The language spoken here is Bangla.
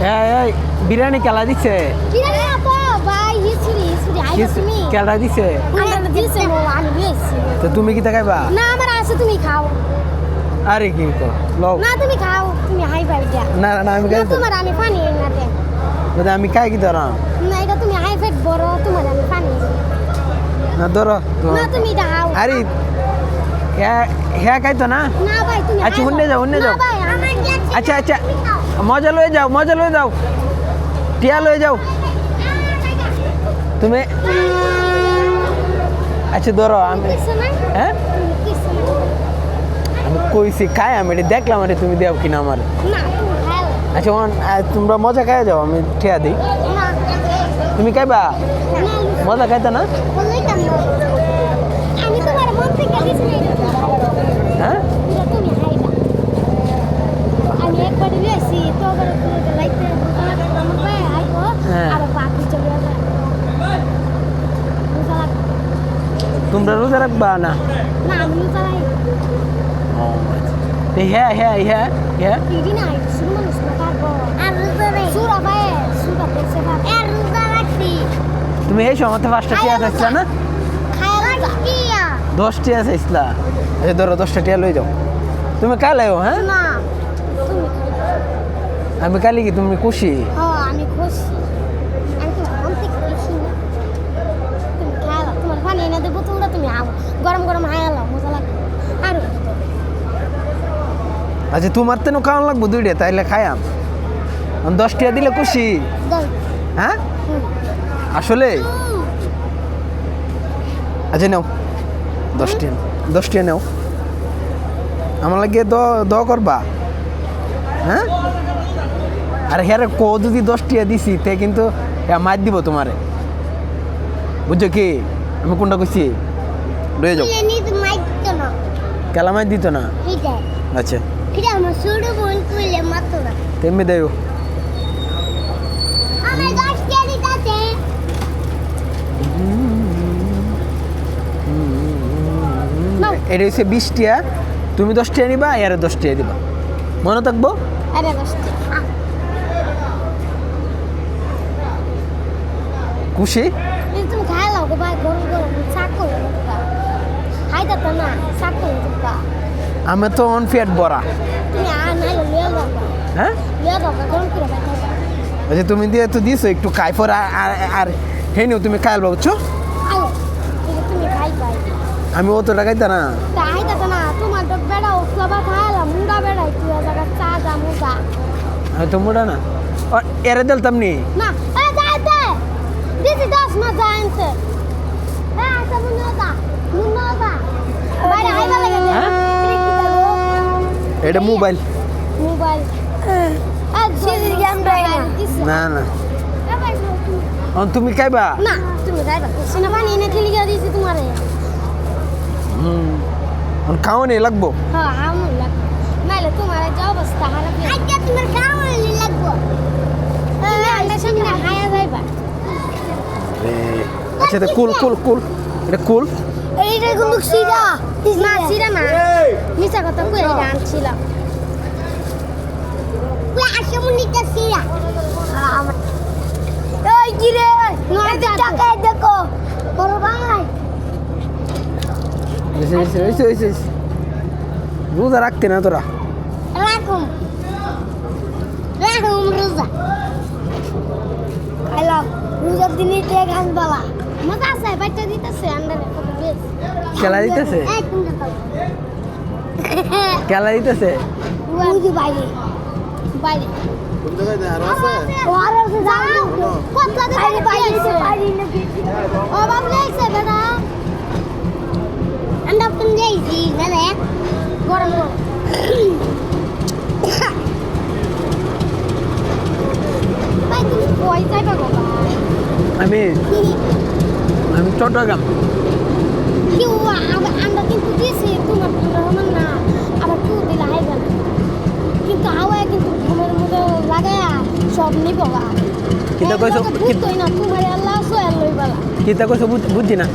এই এই বিরিয়ানি কেলা দিছে? কেলা দিছে? তো তুমি কি খাইবা? না আমার আছে তুমি খাও। আরে কি তো লও। না তুমি খাও তুমি হাই ফাই দিয়া না না আমি না খাই তোমার আমি পানি না দে। বলে আমি খাই কি ধরা? না এটা তুমি হাই ফাই বড় তোমার আমি পানি না ধরো না তুমি খাও। আরে হ্যাঁ হ্যাঁ খাইতো না? না ভাই তুমি আচ্ছা, খাও। যাও, অন্য যাও। আচ্ছা আচ্ছা। মজা লয়ে যাও মজা লয়ে যাও। টিয়া লয়ে যাও। তুমি আচ্ছা ধরো আমি হ্যাঁ? আমি কইছি খাই আমি এটা দেখলাম আরে তুমি দেও কিনা আমার। আচ্ছা ওন তোমরা মজা খাই যাও আমি ঠিয়া দিই। তুমি খাইবা? মজা খাইতে না বললেই কেন আমি তোমার মন থেকে দিছি না এটা হ্যাঁ এটা তুমি খাইবা আমি একবার দিয়েছি তো আবার তুমি লাইতে আমার ভাই আইবো হ্যাঁ। আর বাকি চলে যাবে বুঝা লাগ তোমরা রোজা রাখবা না হ্যাঁ হ্যাঁ হ্যাঁ হ্যাঁ তুমি এই সময় পাঁচটা টিয়া চাইছিলা না? দশ টিয়া চাইছিলা আচ্ছা ধরো দশটা টিয়া লয়ে যাও। তুমি কালাইও হ্যাঁ? না আমি কালি কি তুমি খুশি? হ্যাঁ আমি খুশি আমি তোমার মন থেকে খুশি না তুমি খাওয়া তোমার পানি এনে দেবো তোমরা তুমি আও। গরম গরম মজা লাগবে। আর আচ্ছা তোমার তেন খাওয়ান লাগবো দুইটা? তাইলে খায়াম আমি দশ টিয়া দিলে খুশি। হ্যাঁ? আসলে? আচ্ছা নাও। দশ টিয়া দশ টিয়া নাও। আমার লাগে দ দ করবা। হ্যাঁ? আর হ্যাঁ ক যদি দশ টিয়া দিছি তে কিন্তু মার দিব তোমারে। বুঝছ কি? আমি কোনটা কইছি? রয়ে যাও। নি মাইক তো না। কেলা মার দিত না? আচ্ছা। তেমনি নাও এটা হচ্ছে বিশ টিয়া। তুমি দশ টিয়া নিবা এর দশ টিয়া দিবা। মনে থাকব? আরে খুশি এই তুমি খাইলাও গো ভাই গরম গরম শাক করে দেবা হাইদা তো না শাক করে দেবা আমি তো অন ফ্যাট বড়া হ্যাঁ আচ্ছা তুমি দিয়ে তো দিছো একটু খাই পর আর আর- হে নিও তুমি খাইলবা বুঝছ আমি অত টাকাইতে না তো না তো মোটা না এরে দিলতাম নি না এটা মোবাইল। মোবাইল। না। না। না অন তুমি খাইবা? না তুমি যাইবা সিনা পানি এনে খেলি গিয়ে দিয়েছি তোমারে। হুম। অন খাওয়া নেই লাগবো? হ্যাঁ লাগবে। নাইলে তোমার যে অবস্থা খারাপ আজকে তোমার খাওয়া লাগবো। হায়া আচ্ছা কুল কুল কুল। এটা কুল? এইটা কিন্তু সিরা না সিরা না মিছা কথা কই এটা আনছিলাম কই আসে মুনিটা সিরা এই কি রে নয় টাকা দেখো বড় ভাই এসে, এসে, এসে, এসে, এসে। রোজা রাখতে না তোরা রাখুম রাখুম রোজা হ্যালো রোজার দিনে গান বালা মজা আছে বাচ্চা দিতেছে আন্ডারে খেলা দিতেছে? খেলা দিতেছে? গরম আমি আমি চট্টগ্রাম। কেউ আমরা কিন্তু দিয়েছি তোমার রহমান না। আবার কেউ দিলে হাইবে না। কিন্তু হাওয়ায় কিন্তু ঘুমের মধ্যে লাগায়া সব নিব কিতা কইছো? বুঝতোই না তোমার আল্লাহ সোয়াল লইবালা কিতা কইছো? বুঝ- বুঝছি না।